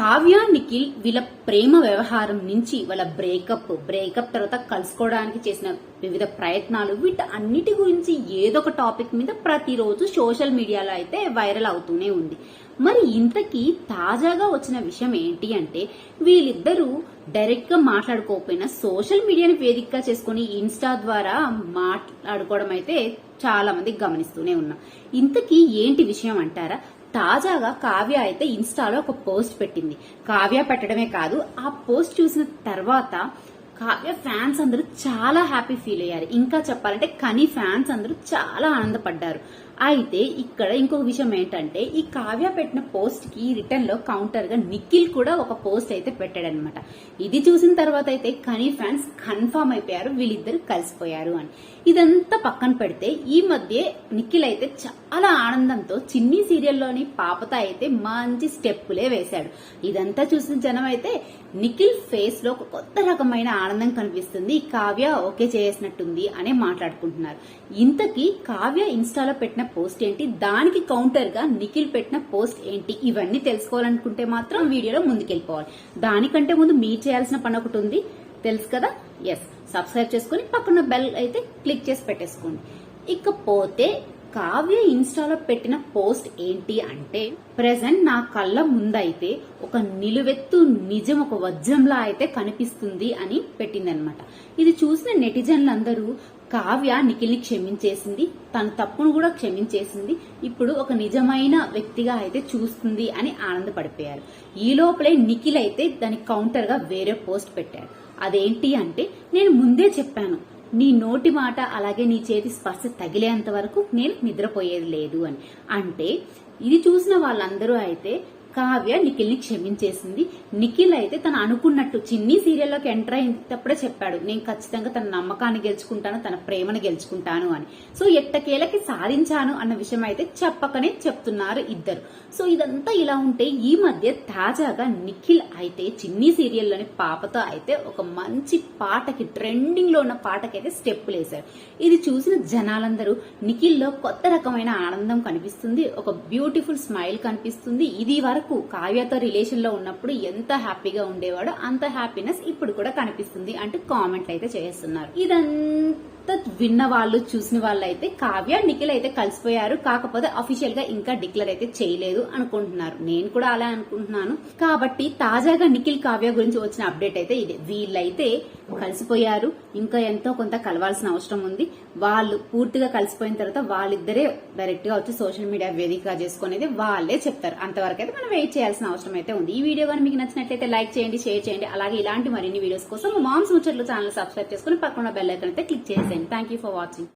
కావ్య నిఖిల్ వీళ్ళ ప్రేమ వ్యవహారం నుంచి వాళ్ళ బ్రేకప్ బ్రేకప్ తర్వాత కలుసుకోవడానికి చేసిన వివిధ ప్రయత్నాలు వీటి అన్నిటి గురించి ఏదో ఒక టాపిక్ మీద ప్రతిరోజు సోషల్ మీడియాలో అయితే వైరల్ అవుతూనే ఉంది. మరి ఇంతకీ తాజాగా వచ్చిన విషయం ఏంటి అంటే వీళ్ళిద్దరూ డైరెక్ట్గా మాట్లాడుకోకపోయినా సోషల్ మీడియాని వేదికగా చేసుకుని ఇన్స్టా ద్వారా మాట్లాడుకోవడం అయితే చాలా మంది గమనిస్తూనే ఉన్నాం. ఇంతకీ ఏంటి విషయం అంటారా? తాజాగా కావ్య అయితే ఇన్స్టాలో ఒక పోస్ట్ పెట్టింది. కావ్య పెట్టడమే కాదు ఆ పోస్ట్ చూసిన తర్వాత కావ్య ఫ్యాన్స్ అందరూ చాలా హ్యాపీ ఫీల్ అయ్యారు. ఇంకా చెప్పాలంటే కని ఫ్యాన్స్ అందరూ చాలా ఆనందపడ్డారు. అయితే ఇక్కడ ఇంకొక విషయం ఏంటంటే ఈ కావ్య పెట్టిన పోస్ట్కి రిటర్న్లో కౌంటర్గా నిఖిల్ కూడా ఒక పోస్ట్ అయితే పెట్టాడనమాట ఇది చూసిన తర్వాత అయితే కనీ ఫ్యాన్స్ కన్ఫర్మ్ అయిపోయారు వీళ్ళిద్దరు కలిసిపోయారు అని. ఇదంతా పక్కన పెడితే ఈ మధ్య నిఖిల్ అయితే చాలా ఆనందంతో చిన్ని సీరియల్లోని పాపత అయితే మంచి స్టెప్పులే వేశాడు. ఇదంతా చూసిన జనం అయితే నిఖిల్ ఫేస్లో ఒక కొత్త రకమైన ఆనందం కనిపిస్తుంది కావ్య ఓకే చేసినట్టుంది అనే మాట్లాడుకుంటున్నారు. ఇంతకీ కావ్య ఇన్స్టాలో పెట్టిన పోస్ట్ ఏంటి? దానికి కౌంటర్గా నిఖిల్ పెట్టిన పోస్ట్ ఏంటి? ఇవన్నీ తెలుసుకోవాలనుకుంటే మాత్రం వీడియోలో ముందుకెళ్ళిపోవాలి. దానికంటే ముందు మీరు చేయాల్సిన పని ఒకటి ఉంది. తెలుసు కదా? ఎస్ సబ్స్క్రైబ్ చేసుకుని పక్కన బెల్ అయితే క్లిక్ చేసి పెట్టేసుకోండి. ఇకపోతే కావ్య ఇన్స్టాలో పెట్టిన పోస్ట్ ఏంటి అంటే ప్రెసెంట్ నా కళ్ళ ముందైతే ఒక నిలువెత్తు నిజం ఒక వజ్రంలా అయితే కనిపిస్తుంది అని పెట్టిందనమాట ఇది చూసిన నెటిజన్లందరూ కావ్య నిఖిల్ని క్షమించేసింది. తన తప్పును కూడా క్షమించేసింది. ఇప్పుడు ఒక నిజమైన వ్యక్తిగా అయితే చూస్తుంది అని ఆనందపడిపోయారు. ఈ లోపలే నిఖిల్ అయితే దానికి కౌంటర్గా వేరే పోస్ట్ పెట్టాడు. అదేంటి అంటే నేను ముందే చెప్పాను. నీ నోటి మాట అలాగే నీ చేతి స్పర్శ తగిలేంత వరకు నేను నిద్రపోయేది లేదు అని. అంటే ఇది చూసిన వాళ్ళందరూ అయితే కావ్య నిఖిల్ని క్షమించేసింది. నిఖిల్ అయితే తను అనుకున్నట్టు చిన్ని సీరియల్లోకి ఎంటర్ అయినప్పుడే చెప్పాడు నేను ఖచ్చితంగా తన నమ్మకాన్ని గెలుచుకుంటాను తన ప్రేమను గెలుచుకుంటాను అని. సో ఎట్టకేలకి సాధించాను అన్న విషయం అయితే చెప్పకనే చెప్తున్నారు ఇద్దరు. సో ఇదంతా ఇలా ఉంటే ఈ మధ్య తాజాగా నిఖిల్ అయితే చిన్ని సీరియల్లోని పాపతో అయితే ఒక మంచి పాటకి ట్రెండింగ్లో ఉన్న పాటకైతే స్టెప్పులు వేశారు ఇది చూసిన జనాలందరూ నిఖిల్లో కొత్త రకమైన ఆనందం కనిపిస్తుంది ఒక బ్యూటిఫుల్ స్మైల్ కనిపిస్తుంది. ఇది వరకు కావ్యతో రిలేషన్లో ఉన్నప్పుడు ఎంత హ్యాపీగా ఉండేవాడో అంత హ్యాపీనెస్ ఇప్పుడు కూడా కనిపిస్తుంది అంటూ కామెంట్లు అయితే చేస్తున్నారు. ఇదంతా విన్న వాళ్ళు చూసిన వాళ్ళు అయితే కావ్య నిఖిల్ అయితే కలిసిపోయారు. కాకపోతే అఫీషియల్గా ఇంకా డిక్లేర్ అయితే చేయలేదు అనుకుంటున్నారు. నేను కూడా అలా అనుకుంటున్నాను. కాబట్టి తాజాగా నిఖిల్ కావ్య గురించి వచ్చిన అప్డేట్ అయితే ఇదే. వీళ్ళైతే కలిసిపోయారు. ఇంకా ఎంతో కొంత కలవాల్సిన అవసరం ఉంది. వాళ్ళు పూర్తిగా కలిసిపోయిన తర్వాత వాళ్ళిద్దరే డైరెక్ట్గా వచ్చి సోషల్ మీడియా వేదిక చేసుకునేది వాళ్ళే చెప్తారు. అంతవరకు అయితే మనం వెయిట్ చేయాల్సిన అవసరం అయితే ఉంది. ఈ వీడియో కానీ మీకు నచ్చినట్లయితే లైక్ చేయండి షేర్ చేయండి. అలాగే ఇలాంటి మరిన్ని వీడియోస్ కోసం మామ్స్ ముచ్చట్లు ఛానల్ సబ్స్క్రైబ్ చేసుకుని పక్కన బెల్ ఐకన్ అయితే క్లిక్ చేసేయండి థ్యాంక్ యూ ఫర్ వాచింగ్